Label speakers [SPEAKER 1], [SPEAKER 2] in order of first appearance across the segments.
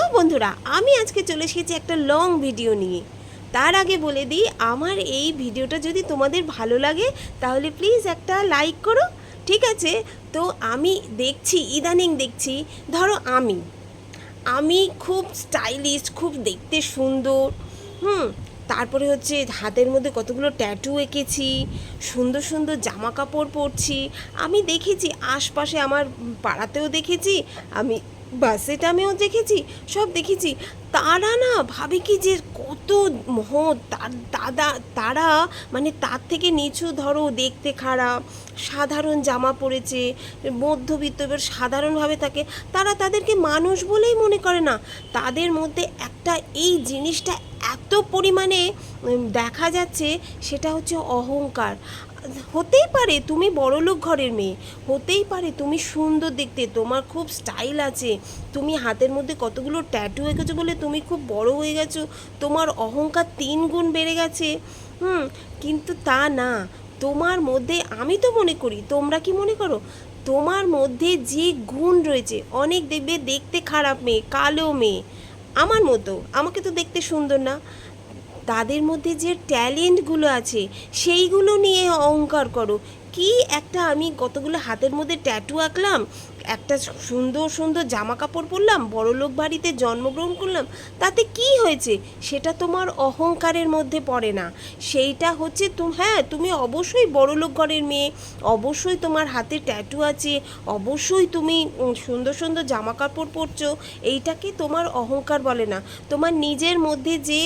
[SPEAKER 1] Hello বন্ধুরা, আমি আজকে চলে এসেছি একটা লং ভিডিও নিয়ে। তার আগে বলে দিই, আমার এই ভিডিওটা যদি তোমাদের ভালো লাগে, তাহলে প্লিজ একটা লাইক করো, ঠিক আছে? তো আমি দেখছি, ইদানিং দেখছি, ধরো আমি। আমি খুব স্টাইলিশ খুব দেখতে সুন্দর, হুম? তারপরে হচ্ছে হাতের মধ্যে কতগুলো ট্যাটু এঁকেছি, সুন্দর সুন্দর জামা কাপড় পরছি। আমি দেখেছি, আশপাশে আমার পাড়াতেও দেখেছি, আমি বাসে টামেও দেখেছি, সব দেখেছি। তারা না ভাবে কি যে কত মহৎ, তার দাদা, তারা মানে তার থেকে নিচু ধরো, দেখতে খারাপ, সাধারণ জামা পরেছে, মধ্যবিত্ত, এবার সাধারণভাবে থাকে, তারা তাদেরকে মানুষ বলেই মনে করে না। তাদের মধ্যে একটা এই জিনিসটা এত পরিমাণে দেখা যাচ্ছে সেটা হচ্ছে অহংকার। হতেই পারে তুমি বড়লোক ঘরের মেয়ে, হতেই পারে তুমি সুন্দর দেখতে, তোমার খুব স্টাইল আছে, তুমি হাতের মধ্যে কতগুলো ট্যাটু এঁকেছো বলে তুমি খুব বড় হয়ে গেছো, তোমার অহংকার তিন গুণ বেড়ে গেছে। হুম, কিন্তু তা না, তোমার মধ্যে আমি তো মনে করি, তোমরা কি মনে করো? তোমার মধ্যে যে গুণ রয়েছে, অনেক দেখবে দেখতে খারাপ মেয়ে, কালো মেয়ে। আমার মতো, আমাকে তো দেখতে সুন্দর না। তাদের মধ্যে যে ট্যালেন্টগুলো আছে, সেইগুলো নিয়ে অহংকার করো। কি একটা আমি কতগুলো হাতের মধ্যে ট্যাটু আঁকলাম, একটা সুন্দর সুন্দর জামা কাপড় পরলাম, বড়লোক বাড়িতে জন্মগ্রহণ করলাম, তাতে কি হয়েছে? সেটা তোমার অহংকারের মধ্যে পড়ে না। সেইটা হচ্ছে তুমি হ্যাঁ তুমি অবশ্যই বড়লোক ঘরের মেয়ে, অবশ্যই তোমার হাতে ট্যাটু আছে, অবশ্যই তুমি সুন্দর সুন্দর জামা কাপড় পরছো, এইটাকে তোমার অহংকার বলে না। তোমার নিজের মধ্যে যে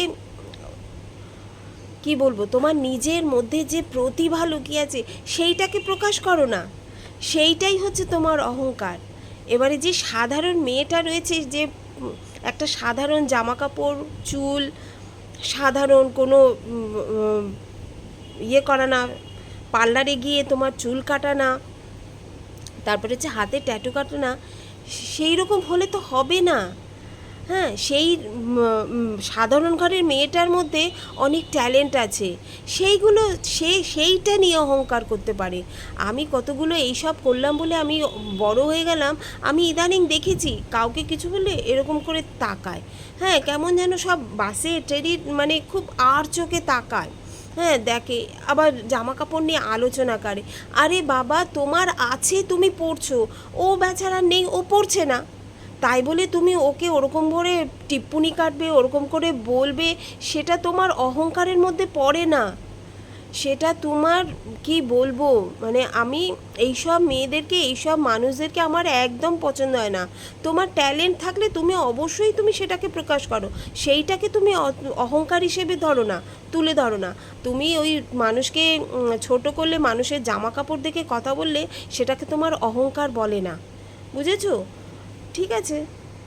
[SPEAKER 1] কি বলব, তোমার নিজের মধ্যে যে প্রতিভা লুকিয়ে আছে, সেইটাকে প্রকাশ করো না। সেইটাই হচ্ছে তোমার অহংকার। এবারে যে সাধারণ মেয়েটা রয়েছে, যে একটা সাধারণ জামা কাপড় চুল, সাধারণ কোনো ইয়ে করা না, পার্লারে গিয়ে তোমার চুল কাটা না, তারপরে হচ্ছে হাতে ট্যাটু কাটো না সেই রকম হলে তো হবে না। হ্যাঁ সেই সাধারণ ঘরের মেয়েটার মধ্যে অনেক ট্যালেন্ট আছে। সেইগুলো, সে, সেইটা নিয়ে অহংকার করতে পারে। আমি কতগুলো এইসব করলাম বলে আমি বড় হয়ে গেলাম, আমি ইদানিং দেখেছি, কাউকে কিছু বললে এরকম করে তাকায়। হ্যাঁ কেমন যেন সব বাসে ট্রেনে মানে খুব আর চোখে তাকায়। হ্যাঁ দেখে, আবার জামা কাপড় নিয়ে আলোচনা করে। আরে বাবা, তোমার আছে, তুমি পড়ছো ও বেচারা নেই, ও পড়ছে না। তাই বলে তুমি ওকে ওরকম করে টিপ্পুনি কাটবে, ওরকম করে বলবে, সেটা তোমার অহংকারের মধ্যে পড়ে না। সেটা তোমার, কি বলব? মানে আমি এইসব মেয়েদেরকে, এইসব মানুষদেরকে আমার একদম পছন্দ হয় না। তোমার ট্যালেন্ট থাকলে তুমি অবশ্যই তুমি সেটাকে প্রকাশ করো। সেইটাকে তুমি অহংকার হিসেবে ধরো না, তুলে ধরো না। তুমি ওই মানুষকে ছোট করলে, মানুষের জামা কাপড় দেখে কথা বললে, সেটাকে তোমার অহংকার বলে না। বুঝেছ? ঠিক আছে।